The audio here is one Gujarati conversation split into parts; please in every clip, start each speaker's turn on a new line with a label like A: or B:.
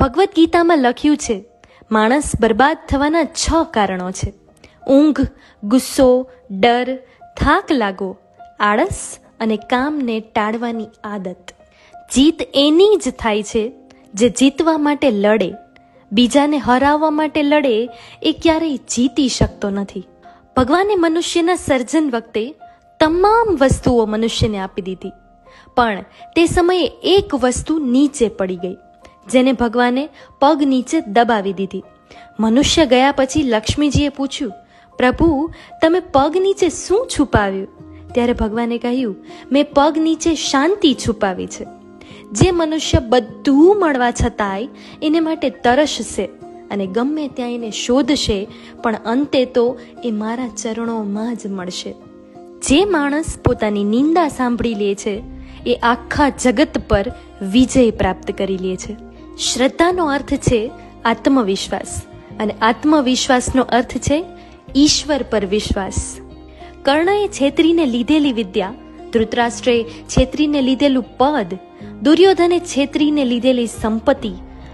A: ભગવદ્ ગીતામાં લખ્યું છે, માણસ બરબાદ થવાના છ કારણો છે. ઊંઘ, ગુસ્સો, ડર, થાક લાગો, આળસ અને કામને ટાળવાની આદત. જીત એની જ થાય છે જે જીતવા માટે લડે. બીજાને હરાવવા માટે લડે એ ક્યારેય જીતી શકતો નથી. ભગવાને મનુષ્યના સર્જન વખતે તમામ વસ્તુઓ મનુષ્યને આપી દીધી. પણ તે સમયે એક વસ્તુ નીચે પડી ગઈ. જેને ભગવાને પગ નીચે દબાવી દીધી. મનુષ્ય ગયા પછી લક્ષ્મીજીએ પૂછ્યું, પ્રભુ, તમે પગ નીચે શું છુપાવ્યું? ત્યારે ભગવાને કહ્યું, મેં પગ નીચે શાંતિ છુપાવી છે. જે મનુષ્ય બધું મળવા છતાંય એને માટે તરસશે અને ગમે ત્યાં એને શોધશે, પણ અંતે તો એ મારા ચરણોમાં જ મળશે. જે માણસ પોતાની નિંદા સાંભળી લે છે, એ આખા જગત પર વિજય પ્રાપ્ત કરી લે છે. શ્રદ્ધાનો અર્થ છે આત્મવિશ્વાસ. અને આત્મવિશ્વાસનો અર્થ છે ઈશ્વર પર વિશ્વાસ. કર્ણએ છેતરીને લીધેલી વિદ્યા, ધૃતરાષ્ટ્રે છેતરીને લીધેલું પદ, દુર્યોધને છેતરીને લીધેલી સંપત્તિ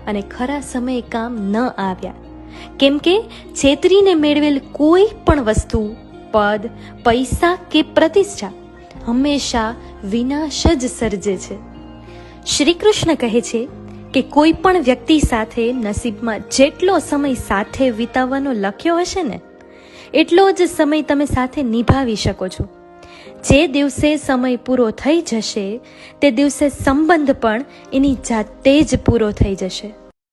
A: અને ખરા સમયે કામ ન આવ્યા. કેમ કે છેતરીને મેળવેલ કોઈ પણ વસ્તુ, પદ, પૈસા કે પ્રતિષ્ઠા હંમેશા વિનાશ જ સર્જે છે. શ્રી કૃષ્ણ કહે છે કે કોઈ પણ વ્યક્તિ સાથે નસીબમાં જેટલો સમય સાથે વિતાવવાનો લખ્યો હશે ને, એટલો જ સમય તમે સાથે નિભાવી શકો છો. જે દિવસે સમય પૂરો થઈ જશે, તે દિવસે સંબંધ પણ એની જાતે જ પૂરો થઈ જશે.